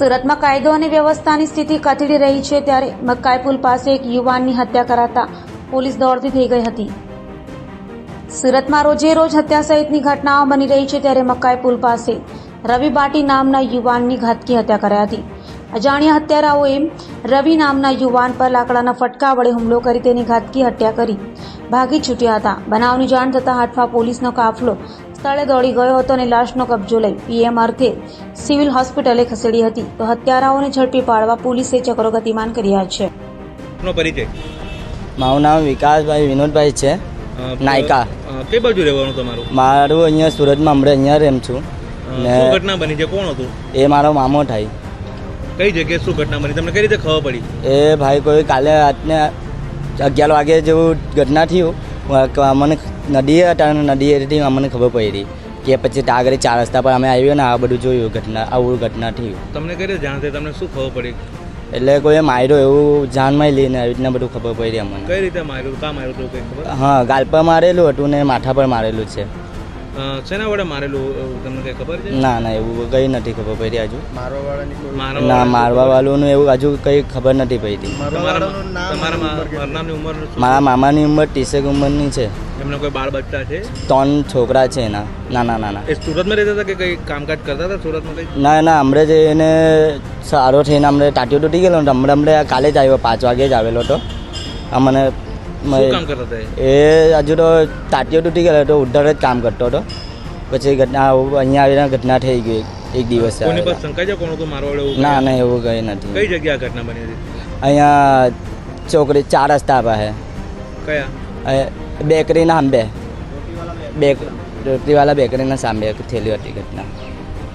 સુરતમાં કાયદો અને વ્યવસ્થાની સ્થિતિ કથળી રહી છે ત્યારે મકાઈ પુલ પાસે એક યુવાનની હત્યા કરાતા પોલીસ દોડતી થઈ ગઈ હતી. સુરતમાં રોજે રોજ હત્યા સહિતની ઘટનાઓ બની રહી છે ત્યારે મકાઈ પુલ પાસે રવિ બાટી નામના યુવાનની ઘાતકી હત્યા કરાઈ હતી. અજાણ્યા હત્યારાઓએ રવિ નામના યુવાન પર લાકડાના ફટકા વડે હુમલો કરી તેની ઘાતકી હત્યા કરી. ભાગી છૂટ્યા હતા. બનાવની જાણ થતાં હાટફા પોલીસનો કાફલો સ્થળે દોડી ગયો હતો અને લાશનો કબજો લઈ પીએમ અર્થે સિવિલ હોસ્પિટલે ખસેડી હતી. તો હત્યારાઓને ઝડપી પાડવા પોલીસે ચક્રો ગતિમાન કર્યા છે. નો મારું નામ વિકાસભાઈ વિનોદભાઈ છે. નાયકા. કઈ બાજુ રહેવાનું તમારું? મારું અહીંયા સુરતમાં હમણાં અહીંયા રેમ છું. ઘટના બની છે? કોણ હતું? એ મારો મામો થાય. કઈ જગ્યાએ શું ઘટના બની? તમને કઈ રીતે ખબર પડી? એ ભાઈ કોઈ કાલે રાતને અગિયાર વાગે જેવું ઘટના થયું. અમને નદીએ હતા નદીએથી અમને ખબર પડી. કે પછી ત્યાં ચાર રસ્તા પર અમે આવ્યો ને આ બધું જોયું ઘટના આવું ઘટના થયું. તમને કઈ રીતે જાણ થઈ? તમને શું ખબર પડી? એટલે કોઈએ માર્યો એવું જાનમાં લઈને આવી રીતના બધું ખબર પડી અમને. કઈ રીતે માર્યું? કા માર્યું હતું હા ગાલ પર મારેલું હતું ને માથા પર મારેલું છે. શેના વડે મારેલું તમને કઈ ખબર છે? ના ના એવું કંઈ નથી ખબર પડી હજુ. ના મારવા વાળું એવું હજુ કંઈ ખબર નથી પડી? મારા મામાની ઉંમર ત્રીસેક ઉંમરની છે. એમના કોઈ બાળ બચ્ચા છે? ત્રણ છોકરા છે એના. નાના નાના એ સુરતમાં રહેતા હતા કે કઈ કામકાજ કરતા હતા સુરતમાં કઈ? ના ના હમણાં જ એને સારો થઈને હમણાં ટાટીઓ તૂટી ગયેલો ને હમણાં હમણાં કાલે જ આવ્યો પાંચ વાગે જ આવેલો હતો. મને કામ કરતા હતા એ? હજુ તો ટાટીઓ તૂટી ગયેલો હતો ઉદ્ધાર જ કામ કરતો હતો. પછી ઘટના અહીંયા આવીને ઘટના થઈ ગઈ એક દિવસ ના ના એવું કંઈ નથી. કઈ જગ્યા ઘટના બની હતી? અહીંયા છોકરી ચાર રસ્તા પાસે. કયા? બેકરીના સાંભે બેક રોટીવાલા બેકરીના સાંભે થયેલી હતી ઘટના.